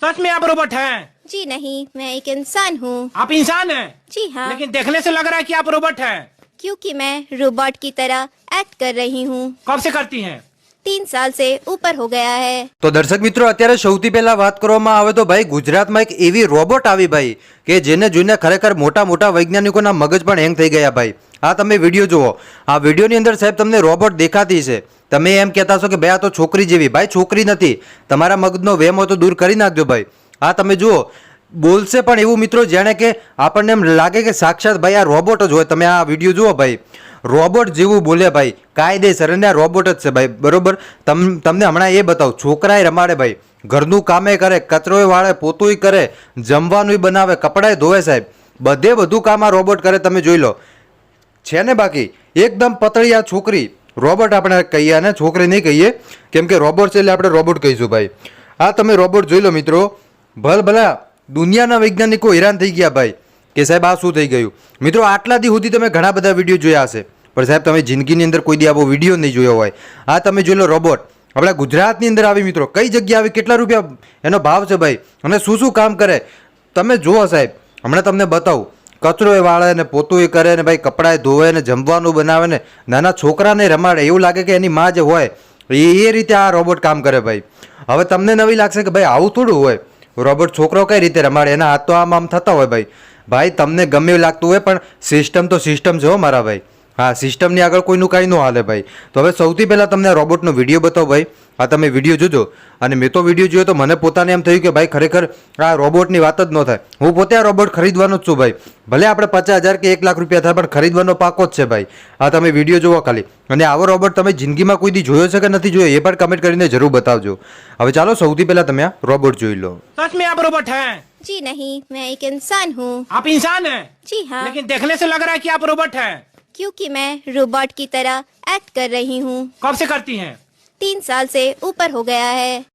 सच में आप रोबोट हैं जी नहीं मैं एक इंसान हूँ आप इंसान हैं जी हाँ लेकिन देखने से लग रहा है कि आप रोबोट हैं क्योंकि मैं रोबोट की तरह एक्ट कर रही हूँ कब से करती हैं तीन साल से ऊपर हो गया है તો દર્શક મિત્રો અત્યારે સૌથી પહેલા વાત કરવામાં આવે તો ભાઈ ગુજરાતમાં એક એવી રોબોટ આવી ભાઈ કે જેને જોઈને ખરેખર મોટા મોટા વૈજ્ઞાનિકોના મગજ પણ હેંગ થઈ ગયા ભાઈ આ તમે વીડિયો જુઓ. આ વિડીયોની અંદર સાહેબ તમને રોબોટ દેખાતી છે. તમે એમ કહેતા છો કે ભાઈ આ તો છોકરી જેવી. ભાઈ, છોકરી નથી. તમારા મગજનો વેમ તો દૂર કરી નાખજો ભાઈ. આ તમે જુઓ. બોલશે પણ એવું મિત્રો જેણે કે આપણને એમ લાગે કે સાક્ષાત ભાઈ આ રોબોટ જ હોય. તમે આ વીડિયો જુઓ ભાઈ. રોબોટ જેવું બોલે ભાઈ. કાયદેસર અને આ રોબોટ જ છે ભાઈ. બરોબર? તમ, તમને હમણાં એ બતાવું. છોકરાએ રમાડે ભાઈ. ઘરનું કામે કરે, કચરોય વાળે, પોતુંય કરે, જમવાનુંય બનાવે, કપડાય ધોવે સાહેબ. બધે બધું કામ આ રોબોટ કરે. તમે જોઈ લો. છે ને બાકી? એકદમ પતળી આ છોકરી. રોબોટ આપણે કહીએ અને છોકરી નહીં કહીએ. કેમ કે રોબોટ છે એટલે આપણે રોબોટ કહીશું ભાઈ. આ તમે રોબોટ જોઈ લો મિત્રો. ભલ ભલા દુનિયાના વૈજ્ઞાનિકો હેરાન થઈ ગયા ભાઈ કે સાહેબ આ શું થઈ ગયું? મિત્રો, આટલા દી સુધી તમે ઘણા બધા વીડિયો જોયા હશે. પણ સાહેબ, તમે જિંદગીની અંદર કોઈ દી આવો વીડિયો નહીં જોયો હોય. આ તમે જોઈ લો રોબોટ. આપણા ગુજરાતની અંદર આવી મિત્રો. કઈ જગ્યા આવી? કેટલા રૂપિયા? એનો ભાવ છે ભાઈ. અને શું શું કામ કરે? તમે જુઓ સાહેબ. હમણાં તમને બતાવું. કચરો એ વાળે ને પોતું એ કરે ને ભાઈ કપડાં ધોવે ને જમવાનું બનાવે ને નાના છોકરાને રમાડે. એવું લાગે કે એની માં જે હોય, એ એ રીતે આ રોબોટ કામ કરે ભાઈ. હવે તમને નવી લાગશે કે ભાઈ આવું થોડું હોય. રોબોટ છોકરો કઈ રીતે રમાડે? એના હાથ તો આમ આમ થતા હોય ભાઈ. ભાઈ, તમને ગમે એવું લાગતું હોય પણ સિસ્ટમ તો સિસ્ટમ છે હો મારા ભાઈ. હા સિસ્ટમની આગળ કોઈનું કાંઈ ન હાલે ભાઈ. તો હવે સૌથી પહેલાં તમને રોબોટનો વીડિયો બતાવો ભાઈ. આ તમે વીડિયો જોજો. અને મેં તો વીડિયો જોયો તો મને પોતાને એમ થયું કે ભાઈ ખરેખર આ રોબોટની વાત જ ન થાય. હું પોતે આ રોબોટ ખરીદવાનો જ છું ભાઈ. ભલે આપણે પચાસ હજાર કે એક લાખ રૂપિયા થાય પણ ખરીદવાનો પાકો જ છે ભાઈ. આ તમે વીડિયો જોવો ખાલી. અને આવો રોબોટ તમે જિંદગીમાં કોઈ દી જોયો છે કે નથી જોયો એ પણ કમેન્ટ કરીને જરૂર બતાવજો. હવે ચાલો સૌથી પહેલા તમે આ રોબોટ જોઈ લો. સચ આપ રોબોટ હે? જી નહીં મેં એક ઇન્સાન હું. આપ ઇન્સાન હે? જી હા. લેકિન દેખને સે લગ રહા હે કે આપ રોબોટ હે? क्योंकि मैं रोबोट की तरह एक्ट कर रही हूँ कब से करती हैं तीन साल से ऊपर हो गया है